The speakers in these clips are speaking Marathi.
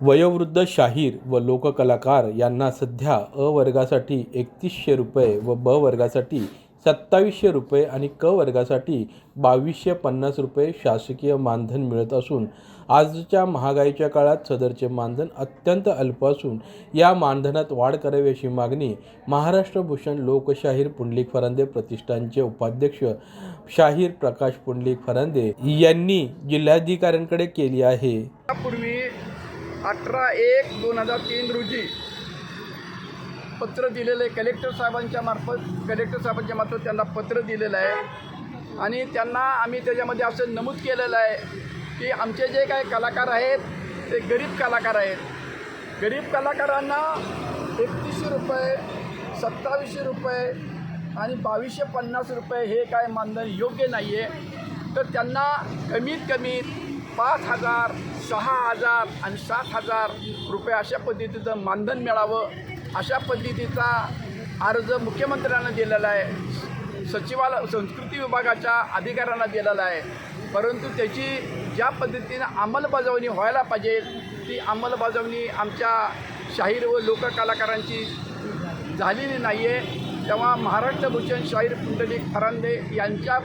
वयोवृद्ध शाहीर व लोककलाकार यांना सध्या अ वर्गासाठी एकतीसशे रुपये व ब वर्गासाठी सत्तावीसशे रुपये आणि क वर्गासाठी बावीसशे पन्नास रुपये शासकीय मानधन मिळत असून आजच्या महागाईच्या काळात सदरचे मानधन अत्यंत अल्प असून या मानधनात वाढ करावी अशी मागणी महाराष्ट्र भूषण लोकशाहीर पुंडलिक फरांदे प्रतिष्ठानचे उपाध्यक्ष शाहीर प्रकाश पुंडलिक फरांदे यांनी जिल्हाधिकाऱ्यांकडे केली आहे. अठरा एक दोन हजार तीन रोजी पत्र दिलेलं आहे. कलेक्टर साहेबांच्या मार्फत कलेक्टर साहेबांच्या मार्फत त्यांना पत्र दिलेलं आहे. आणि त्यांना आम्ही त्याच्यामध्ये असं नमूद केलेलं आहे की आमचे जे काही कलाकार आहेत ते गरीब कलाकार आहेत. गरीब कलाकारांना एकतीसशे रुपये सत्तावीसशे रुपये आणि बावीसशे पन्नास रुपये हे काय मानधन योग्य नाही आहे तर त्यांना कमीत कमी पाच हजार सहा हजार आणि सात हजार रुपये अशा पद्धतीचं मानधन मिळावं. अशा पद्धतीचा अर्ज मुख्यमंत्र्यांना दिलेला आहे. सचिवालय संस्कृती विभागाच्या अधिकाऱ्यांना दिलेला आहे. परंतु त्याची ज्या पद्धतीनं अंमलबजावणी व्हायला पाहिजे ती अंमलबजावणी आमच्या शाहीर व लोककलाकारांची झालेली नाही आहे तेव्हा महाराष्ट्र भूषण शाहीर पुंडलिक फरांदे यांच्या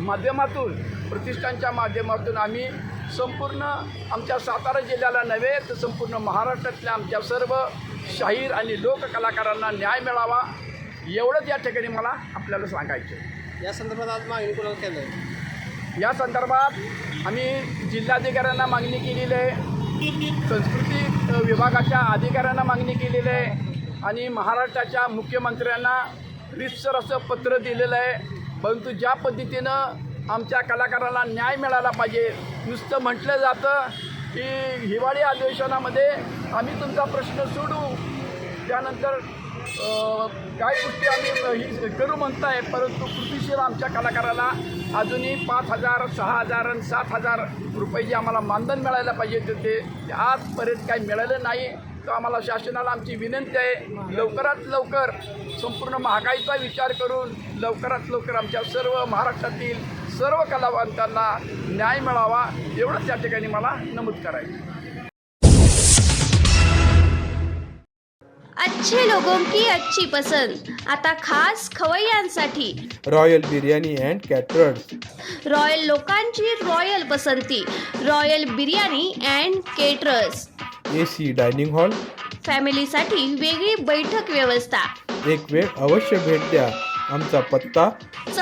माध्यमातून प्रतिष्ठानच्या माध्यमातून आम्ही संपूर्ण आमच्या सातारा जिल्ह्याला नव्हे तर संपूर्ण महाराष्ट्रातल्या आमच्या सर्व शाहीर आणि लोककलाकारांना न्याय मिळावा एवढंच या ठिकाणी मला आपल्याला सांगायचं आहे. या संदर्भात आज मागणी कोणाला केलं आहे या संदर्भात आम्ही जिल्हाधिकाऱ्यांना मागणी केलेली आहे संस्कृती विभागाच्या अधिकाऱ्यांना मागणी केलेली आहे आणि महाराष्ट्राच्या मुख्यमंत्र्यांना रितसर असं पत्र दिलेलं आहे परंतु ज्या पद्धतीनं आमच्या कलाकाराला न्याय मिळाला पाहिजे. नुसतं म्हटलं जातं की हिवाळी अधिवेशनामध्ये आम्ही तुमचा प्रश्न सोडू. त्यानंतर काही काय गोष्टी आम्ही ही करू म्हणताय परंतु कृतीशील आमच्या कलाकाराला अजूनही पाच हजार सहा हजार आणि सात हजार रुपये जे आम्हाला मानधन मिळायला पाहिजे ते ते आजपर्यंत काही मिळालं नाही. तर आम्हाला शासनाला आमची विनंती आहे लवकरात लवकर संपूर्ण महागाईचा विचार करून लवकरात लवकर आमच्या सर्व महाराष्ट्रातील सर्व कलावंतांना न्याय मिळावा एवढंच या ठिकाणी मला नमूद करायचं. आहे. अच्छे लोगों की अच्छी पसंद. आता खास खवय्यांसाठी royal biryani and caterers royal लोकांची रॉयल पसंती. Royal biryani and caterers A C dining hall फॅमिलीसाठी वेगळी बैठक व्यवस्था. एक वेळ अवश्य भेट द्या. आमचा पत्ता